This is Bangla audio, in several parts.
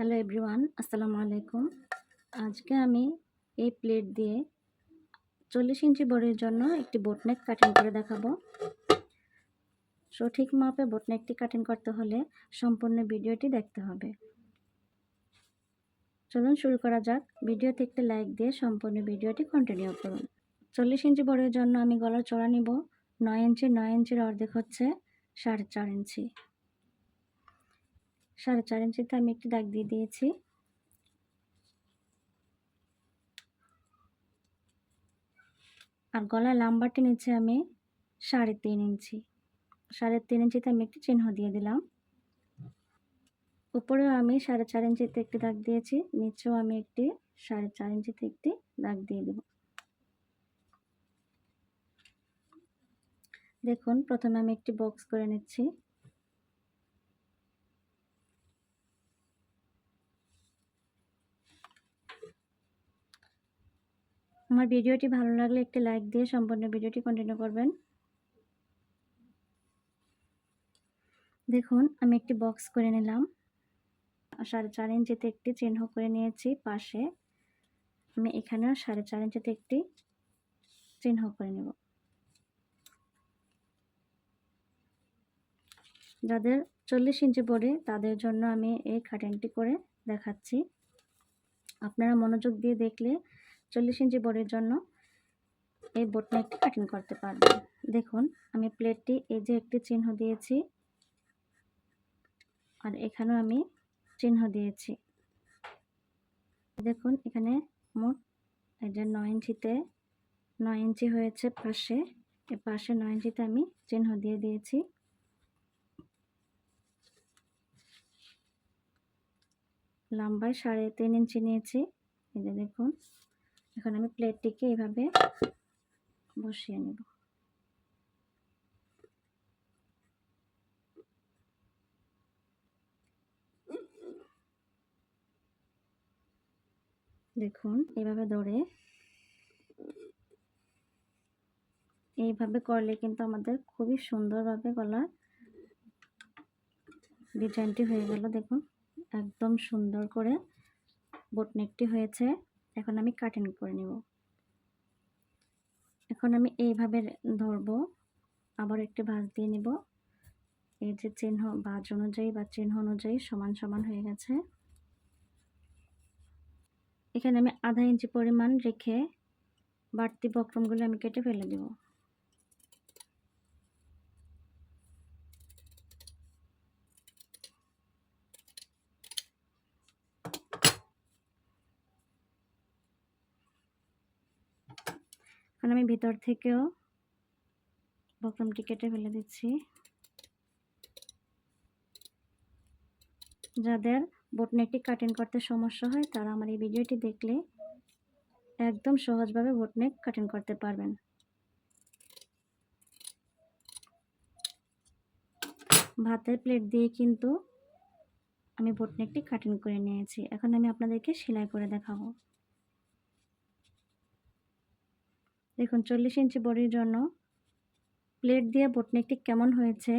হ্যালো এভরিওয়ান, আসসালামু আলাইকুম। আজকে আমি এই প্লেট দিয়ে চল্লিশ ইঞ্চি বড়ির জন্য একটি বোটনেক কাটিং করে দেখাবো। সঠিক মাপে বোটনেকটি কাটিং করতে হলে সম্পূর্ণ ভিডিওটি দেখতে হবে। চলুন শুরু করা যাক। ভিডিওতে একটি লাইক দিয়ে সম্পূর্ণ ভিডিওটি কন্টিনিউ করুন। চল্লিশ ইঞ্চি বড়ির জন্য আমি গলার চড়া নিব। নয় ইঞ্চি, নয় ইঞ্চির অর্ধেক হচ্ছে সাড়ে চার ইঞ্চি। সাড়ে চার ইঞ্চিতে আমি একটি দাগ দিয়ে দিয়েছি। আর গলার লাম্বারটি নিচে আমি সাড়ে তিন ইঞ্চি, সাড়ে তিন ইঞ্চিতে আমি একটি চিহ্ন দিয়ে দিলাম। উপরেও আমি সাড়ে চার ইঞ্চিতে একটি দাগ দিয়েছি, নিচেও আমি একটি সাড়ে চার ইঞ্চিতে একটি দাগ দিয়ে দেব। দেখুন, প্রথমে আমি একটি বক্স করে নিচ্ছি। আমার ভিডিওটি ভালো লাগলে একটি লাইক দিয়ে সম্পূর্ণ ভিডিওটি কন্টিনিউ করবেন। দেখুন, আমি একটি বক্স করে নিলাম। সাড়ে চার ইঞ্চিতে একটি চিহ্ন করে নিয়েছি পাশে। আমি এখানেও সাড়ে চার ইঞ্চিতে একটি চিহ্ন করে নেব। যাদের চল্লিশ ইঞ্চি পড়ে তাদের জন্য আমি এই কাটিংটি করে দেখাচ্ছি। আপনারা মনোযোগ দিয়ে দেখলে চল্লিশ ইঞ্চি বড়ির জন্য এই বোটটা একটি কাটিং করতে পারবেন দেখুন, আমি প্লেটটি এই যে একটি চিহ্ন দিয়েছি, আর এখানেও আমি চিহ্ন দিয়েছি। দেখুন, এখানে মোট এই যে নয় ইঞ্চিতে, নয় ইঞ্চি হয়েছে পাশে, এ পাশে নয় ইঞ্চিতে আমি চিহ্ন দিয়ে দিয়েছি। লম্বায় সাড়ে তিন ইঞ্চি নিয়েছি। এই যে দেখুন এখন আমি প্লেটটিকে এভাবে বসিয়ে নেব। দেখুন, এভাবে ধরে। এইভাবে করলে কিন্তু আমাদের খুবই সুন্দরভাবে গলার ডিজাইনটি হয়ে গেল। দেখুন, একদম সুন্দর করে বোটনেকটি হয়েছে। এখন আমি কাটিং করে নেব। এখন আমি এইভাবে ধরব। আবার একটি ভাঁজ দিয়ে নেব। এই যে চিহ্ন বাজ অনুযায়ী বা চিহ্ন অনুযায়ী সমান সমান হয়ে গেছে। এখানে আমি আধা ইঞ্চি পরিমাণ রেখে বাড়তি বক্রমগুলো আমি কেটে ফেলে দেবো। এখন আমি ভিতর থেকেও বক্রমটি কেটে ফেলে দিচ্ছি। যাদের বোটনেকটি কাটিং করতে সমস্যা হয়, তারা আমার এই ভিডিওটি দেখলে একদম সহজভাবে বোটনেক কাটিং করতে পারবেন। ভাতের প্লেট দিয়ে কিন্তু আমি বোটনেকটি কাটিং করে নিয়েছি। এখন আমি আপনাদেরকে সেলাই করে দেখাবো। দেখুন, চল্লিশ ইঞ্চি বড়ির জন্য প্লেট দিয়ে বোটনেকটি কেমন হয়েছে,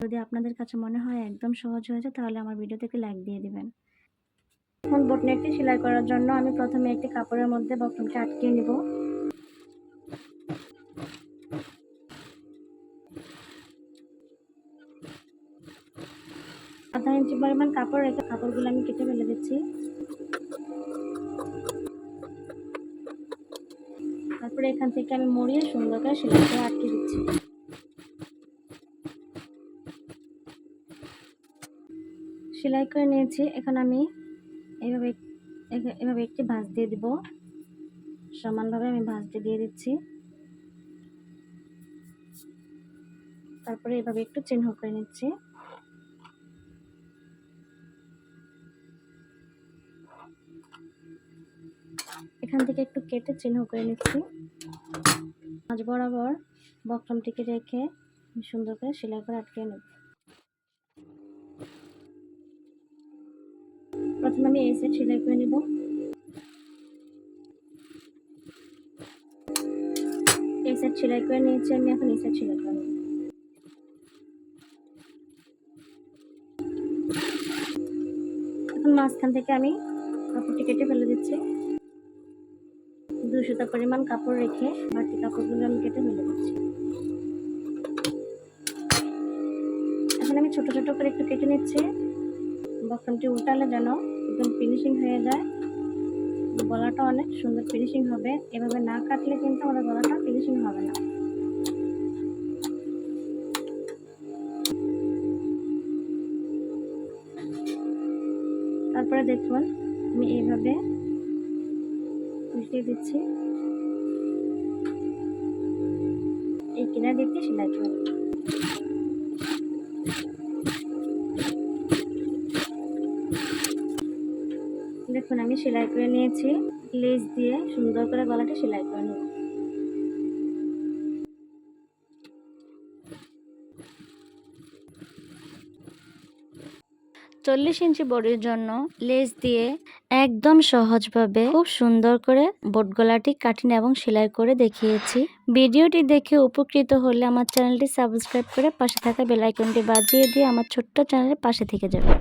যদি আপনাদের কাছে মনে হয় একদম সহজ হয়েছে, তাহলে আমার ভিডিওতে লাইক দিয়ে দিবেন। এখন বোটনেকটি সেলাই করার জন্য আমি প্রথমে একটি কাপড়ের মধ্যে বক্রমটি আটকিয়ে নিব। আধা ইঞ্চি পরিমাণ কাপড় রেখে কাপড়গুলো আমি কেটে ফেলে দিচ্ছি। তারপরে এখান থেকে আমি মরিয়ে সুন্দর করে সেলাই করে আটকে দিচ্ছি। সেলাই করে নিয়েছি। এখন আমি এভাবে এভাবে একটি ভাঁজ দিয়ে দিব। সমানভাবে আমি ভাঁজটি দিয়ে দিচ্ছি। তারপরে এভাবে একটু চিহ্ন করে নিচ্ছি। এখান থেকে একটু কেটে চিহ্ন করে নিচ্ছি। মাঝ বরাবর বক্রমটিকে রেখে সুন্দর করে সেলাই করে আটকে নেব। প্রথমে আমি এই সাইড সেলাই করে নেব। এই সাইড সেলাই করে নিয়েছি, আমি এখন এই সাইড সেলাই করে নেব। এখন মাঝখান থেকে আমি কাপড়টি কেটে ফেলে দিচ্ছি। দুশোটা পরিমাণ কাপড় রেখে বাকি কাপড়গুলো আমি কেটে ফেলে দিচ্ছি। এখন আমি ছোট ছোট করে একটু কেটে নিচ্ছি। বক্রমটি উল্টালে যেন একদম ফিনিশিং হয়ে যায়। গলাটা অনেক সুন্দর ফিনিশিং হবে। এভাবে না কাটলে কিন্তু আমাদের গলাটা ফিনিশিং হবে না। তারপরে দেখুন আমি এইভাবে উল্টে দিচ্ছি। এই কিনার দিকটি সেলাই করে। দেখুন, আমি সেলাই করে নিয়েছি। লেজ দিয়ে সুন্দর করে গলাটা সেলাই করে নেব। চল্লিশ ইঞ্চি বডির জন্য লেস দিয়ে একদম সহজভাবে খুব সুন্দর করে বোট গলাটি কাটিন এবং সেলাই করে দেখিয়েছি। ভিডিওটি দেখে উপকৃত হলে আমার চ্যানেলটি সাবস্ক্রাইব করে পাশে থাকা বেলাইকনটি বাজিয়ে দিয়ে আমার ছোট্ট চ্যানেলের পাশে থেকে যাবে